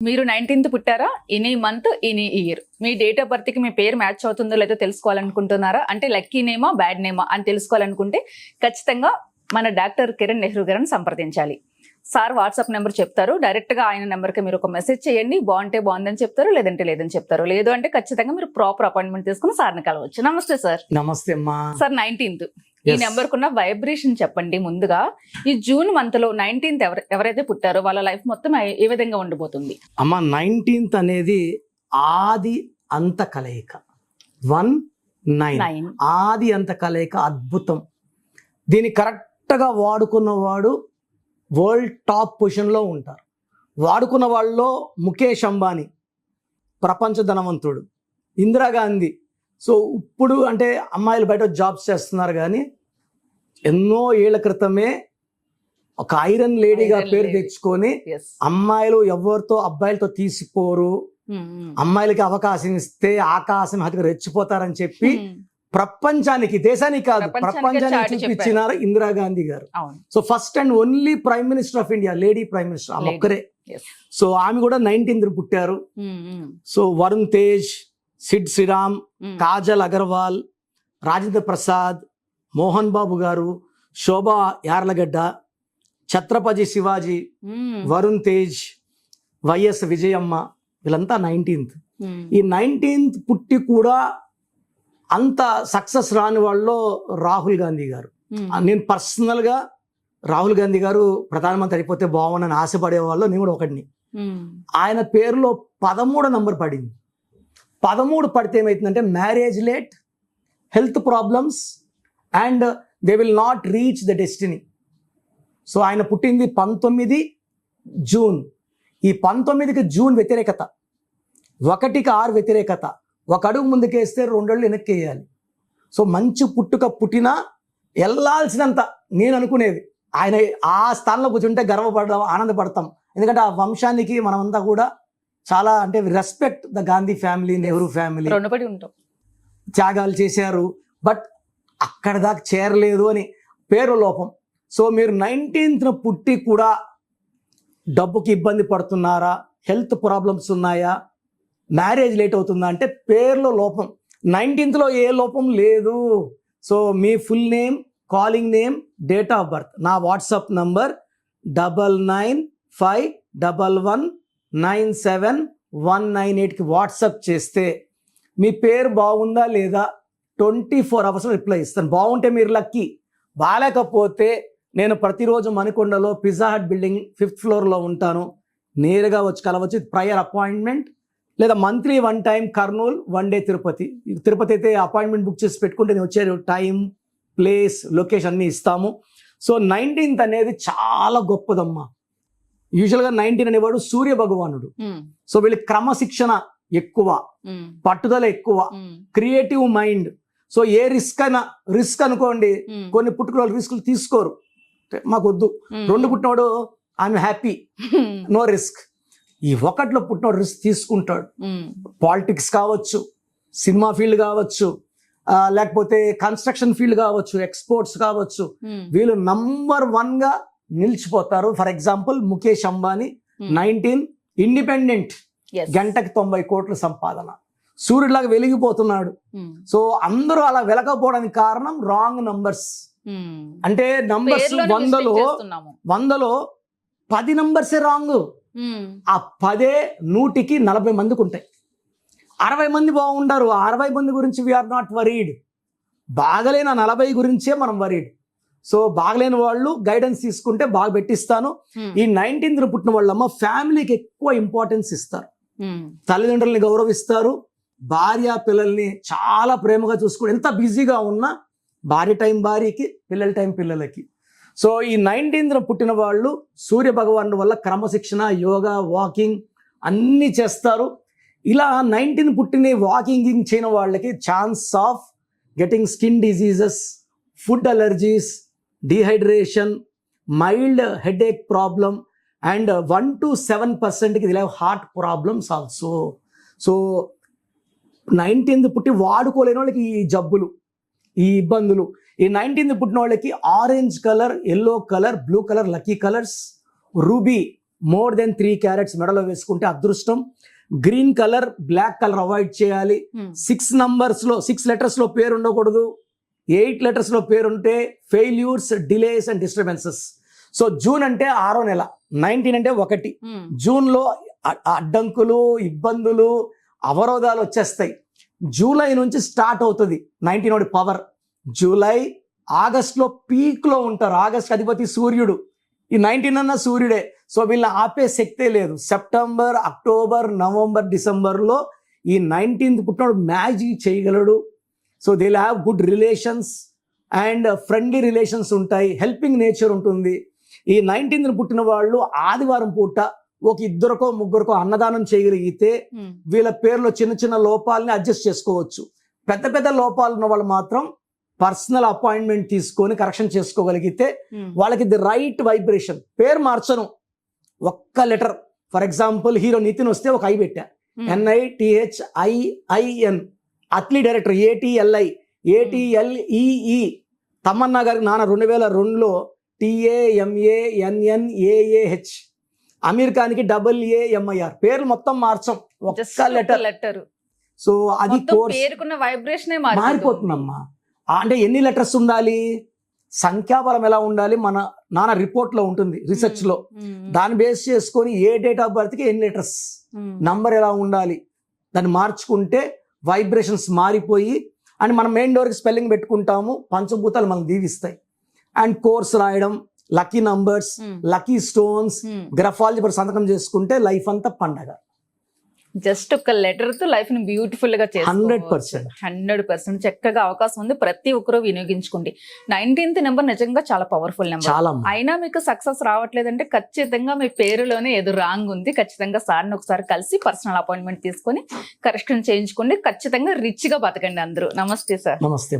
మీరు nineteenth పుట్టారా? Any month any year. Me date of బర్త్కి మీ పేరు మ్యాచ్ అవుతుందో లేదో తెలుసుకోవాలనుకుంటున్నారా? అంటే లక్కీ నేమా బ్యాడ్ నేమా అని తెలుసుకోవాలనుకుంటే ఖచ్చితంగా మన డాక్టర్ కిరణ్ నెహ్రూ గారిని సంప్రదించాలి. సార్ వాట్సాప్ నెంబర్ చెప్తారు. డైరెక్ట్గా ఆయన నెంబర్కి మీరు ఒక మెసేజ్ చేయండి. బాగుంటే బాగుందని చెప్తారు లేదంటే లేదని చెప్తారు. లేదు అంటే ఖచ్చితంగా మీరు ప్రాపర్ అపాయింట్మెంట్ తీసుకుని సార్ని కలవచ్చు. నమస్తే సార్. నమస్తే అమ్మా. Sir nineteenth. ఈ. నెంబర్ కున్న వైబ్రేషన్ చెప్పండి ముందుగా. ఈ జూన్ మంత్లో నైన్టీన్త్ ఎవరైతే పుట్టారో వాళ్ళ లైఫ్ మొత్తం ఏ- విధంగా ఉండబోతుంది అమ్మ నైన్టీన్త్ అనేది ఆది అంత కలయిక. One nine. నైన్. ఆది అంత కలయిక అద్భుతం. దీన్ని కరెక్ట్గా వాడుకున్నవాడు వరల్డ్ టాప్ పొజిషన్లో ఉంటారు. వాడుకున్న వాళ్ళలో ముఖేష్ అంబానీ ప్రపంచ ధనవంతుడు. ఇందిరాగాంధీ సో ఇప్పుడు అంటే అమ్మాయిలు బయట జాబ్స్ చేస్తున్నారు కానీ ఎన్నో ఏళ్ళ క్రితమే ఒక ఐరన్ లేడీగా పేరు. తెచ్చుకొని అమ్మాయిలు ఎవరితో అబ్బాయిలతో తీసిపోరు. అమ్మాయిలకి అవకాశం ఇస్తే ఆకాశం హతికి రెచ్చిపోతారని చెప్పి ప్రపంచానికి దేశానికి కాదు ప్రపంచానికే చూపించినారు ఇందిరాగాంధీ గారు. So first and only prime minister of India lady prime minister ఆమె. ఒక్కరే. సో ఆమె కూడా నైన్టీన్త్ పుట్టారు. సో వరుణ్ తేజ్ సిడ్ శ్రీరామ్. కాజల్ అగర్వాల్ రాజేంద్ర ప్రసాద్ మోహన్ బాబు గారు శోభా యార్లగడ్డ ఛత్రపతి శివాజీ వరుణ్ తేజ్ వైఎస్ విజయమ్మ వీళ్ళంతా నైన్టీన్త్. ఈ నైన్టీన్త్ పుట్టి కూడా అంత సక్సెస్ రాని వాళ్ళలో రాహుల్ గాంధీ గారు. నేను పర్సనల్గా రాహుల్ గాంధీ గారు ప్రధానమంత్రి అయిపోతే బాగుండని ఆశపడే వాళ్ళు నేను కూడా ఒకటిని ఆయన పేరులో పదమూడు నంబర్ పడింది. పదమూడు పడితే ఏమవుతుందంటే marriage late health problems and they will not reach the destiny so ఆయన పుట్టింది పంతొమ్మిది జూన్. ఈ పంతొమ్మిదికి జూన్ వ్యతిరేకత ఒకటికి ఆరు వ్యతిరేకత ఒక అడుగు ముందుకేస్తే రెండేళ్ళు వెనక్కి వేయాలి సో మంచి పుట్టుక పుట్టినా వెళ్ళాల్సినంత నేను అనుకునేది. ఆయన ఆ స్థానంలో కూర్చుంటే గర్వపడదాం ఆనందపడతాం. ఎందుకంటే ఆ వంశానికి మనమంతా కూడా చాలా అంటే respect the Gandhi family Nehru family రుణపడి ఉంటాం. త్యాగాలు చేశారు. బట్ అక్కడ దాకా చేరలేదు అని పేరు లోపం. సో మీరు నైన్టీన్త్న పుట్టి కూడా డబ్బుకి ఇబ్బంది పడుతున్నారా? హెల్త్ ప్రాబ్లమ్స్ ఉన్నాయా? మ్యారేజ్ లేట్ అవుతుందా అంటే పేర్లో లోపం. నైన్టీన్త్లో ఏ లోపం లేదు. So me full name calling name date of birth నా WhatsApp number double nine five double one nine seven one nine ఎయిట్కి వాట్సాప్ చేస్తే మీ పేరు బాగుందా లేదా ట్వంటీ ఫోర్ అవర్స్ రిప్లై ఇస్తాను. బాగుంటే మీరు లక్కీ. బాగాలేకపోతే నేను ప్రతిరోజు మణికొండలో పిజ్జా హట్ బిల్డింగ్ ఫిఫ్త్ ఫ్లోర్లో ఉంటాను. నేరుగా వచ్చి కలవచ్చు. Prior appointment. లేదా monthly one time Kurnool one day Tirupati. Tirupati అయితే అపాయింట్మెంట్ బుక్ చేసి పెట్టుకుంటే నేను వచ్చే టైం ప్లేస్ లొకేషన్ అన్నీ ఇస్తాము. సో నైన్టీన్త్ అనేది చాలా గొప్పదమ్మా. యూజువల్గా నైన్టీన్ అనేవాడు సూర్య భగవానుడు సో వీళ్ళకి క్రమశిక్షణ ఎక్కువ పట్టుదల ఎక్కువ క్రియేటివ్ మైండ్. సో ఏ రిస్క్ అయినా రిస్క్ అనుకోండి కొన్ని పుట్టుకల రిస్కులు తీసుకోరు. మాకు వద్దు రెండు పుట్టినవాడు ఐఎమ్ హ్యాపీ నో రిస్క్. ఈ ఒకటిలో పుట్టినవాడు రిస్క్ తీసుకుంటాడు. పాలిటిక్స్ కావచ్చు సినిమా ఫీల్డ్ కావచ్చు లేకపోతే కన్స్ట్రక్షన్ ఫీల్డ్ కావచ్చు ఎక్స్పోర్ట్స్ కావచ్చు. వీళ్ళు నంబర్ వన్గా నిలిచిపోతారు. For example Mukesh Ambani. Nineteen independent Yes. గంటకి తొంభై కోట్ల సంపాదన. సూర్యుడిలాగా వెలిగిపోతున్నాడు. సో అందరూ అలా వెలకపోవడానికి కారణం రాంగ్ నంబర్స్ ఉమ్. అంటే నంబర్స్ వందలో. వందలో పది నంబర్సే రాంగ్ ఆ పదే నూటికి నలభై మందికి ఉంటాయి. అరవై మంది బాగుండరు. ఆ అరవై మంది గురించి వీఆర్ నాట్ వరీడ్ బాగలేని నలభై గురించే మనం వరీడ్ సో బాగలేని వాళ్ళు గైడెన్స్ తీసుకుంటే బాగా పెట్టిస్తాను. ఉమ్, ఈ నైన్టీన్త్ పుట్టిన వాళ్ళమ్మ ఫ్యామిలీకి ఎక్కువ ఇంపార్టెన్స్ ఇస్తారు. ఉమ్, తల్లిదండ్రుల్ని గౌరవిస్తారు. భార్య పిల్లల్ని చాలా ప్రేమగా చూసుకుని ఎంత బిజీగా ఉన్నా భార్య టైం భార్యకి పిల్లల టైం పిల్లలకి. సో ఈ నైన్టీన్త్న పుట్టిన వాళ్ళు సూర్య భగవానుడి వల్ల క్రమశిక్షణ యోగా వాకింగ్ అన్నీ చేస్తారు. ఇలా నైన్టీన్ పుట్టిన వాకింగ్ చేయని వాళ్ళకి chance of getting skin diseases food allergies dehydration mild headache problem and one two seven పర్సెంట్కి ఇది heart problems also so nineteenth పుట్టి వాడుకోలేని వాళ్ళకి ఈ జబ్బులు ఈ ఇబ్బందులు. ఈ నైన్టీన్త్ పుట్టిన వాళ్ళకి orange colour yellow colour blue colour lucky colours ruby more than three carats మెడలో వేసుకుంటే అదృష్టం. Green colour black colour avoid చేయాలి. సిక్స్ నంబర్స్లో సిక్స్ లెటర్స్లో పేరు ఉండకూడదు. ఎయిట్ లెటర్స్లో పేరు ఉంటే failures delays and disturbances. So June అంటే ఆరో నెల నైన్టీన్ అంటే ఒకటి. ఉమ్, జూన్లో అ- అడ్డంకులు ఇబ్బందులు అవరోధాలు వచ్చేస్తాయి. జూలై నుంచి స్టార్ట్ అవుతుంది నైన్టీన్ ఒకటి పవర్. జూలై ఆగస్ట్లో పీక్లో ఉంటారు. ఆగస్ట్ అధిపతి సూర్యుడు. ఈ నైన్టీన్ అన్న సూర్యుడే. సో వీళ్ళని ఆపే శక్తే లేదు. సెప్టెంబర్ అక్టోబర్ నవంబర్ డిసెంబర్లో ఈ నైన్టీన్త్ పుట్టినోడు మ్యాజిక్ చేయగలడు. So they have good relations and friendly relations ఉంటాయి. హెల్పింగ్ నేచర్ ఉంటుంది. ఈ నైన్టీన్త్ పుట్టిన వాళ్ళు ఆదివారం పూట ఒక ఇద్దరికో ముగ్గురికో అన్నదానం చేయగలిగితే ఉమ్, వీళ్ళ పేర్లో చిన్న చిన్న లోపాలని అడ్జస్ట్ చేసుకోవచ్చు. పెద్ద పెద్ద లోపాలు ఉన్న వాళ్ళు మాత్రం పర్సనల్ అపాయింట్మెంట్ తీసుకొని కరెక్షన్ చేసుకోగలిగితే ఉమ్, వాళ్ళకి ది రైట్ వైబ్రేషన్ పేరు మార్చను. ఒక్క letter. For example hero Nitin వస్తే ఒక ఐ పెట్టా. NI TH IIN Atlee director ATLI ATLEE Tamanna గారికి నాన్న రెండు వేల రెండులో టిఏఎంఏ ఎన్ఎన్ ఏఏహెచ్ అమీర్ ఖాన్కి డబుల్ ఏఎంఐఆర్ పేర్లు మొత్తం మార్చం. ఒక్క ఒక లెటర్. లెటర్. సో అది పేరుకున్న వైబ్రేషనే మారిపోతుందమ్మా. అంటే ఎన్ని లెటర్స్ ఉండాలి? సంఖ్యాబలం ఎలా ఉండాలి? మన నాన్న రిపోర్ట్లో ఉంటుంది రీసెర్చ్లో దాన్ని బేస్ చేసుకొని ఏ డేట్ ఆఫ్ బర్త్కి ఎన్ని లెటర్స్? నంబర్ ఎలా ఉండాలి? దాన్ని మార్చుకుంటే వైబ్రేషన్స్ మారిపోయి అండ్ మనం మెయిన్ డోర్కి స్పెల్లింగ్ పెట్టుకుంటాము పంచభూతాలు మనం దీవిస్తాయి. అండ్ కోర్స్ రాయడం lucky numbers lucky stones graphology సంతకం చేసుకుంటే లైఫ్ అంతా పండగ. జస్ట్ ఒక లెటర్తో లైఫ్ని బ్యూటిఫుల్గా హండ్రెడ్ పర్సెంట్. Hundred percent. చక్కగా అవకాశం ఉంది. ప్రతి ఒక్కరూ వినియోగించుకోండి. నైన్టీన్త్ నెంబర్ నిజంగా చాలా పవర్ఫుల్ నెంబర్. అయినా మీకు సక్సెస్ రావట్లేదంటే ఖచ్చితంగా మీ పేరులోనే ఏదో రాంగ్ ఉంది. ఖచ్చితంగా సార్ని ఒకసారి కలిసి పర్సనల్ అపాయింట్మెంట్ తీసుకొని కరెక్షన్ చేయించుకోండి. ఖచ్చితంగా రిచ్గా బతకండి అందరూ. నమస్తే సార్. నమస్తే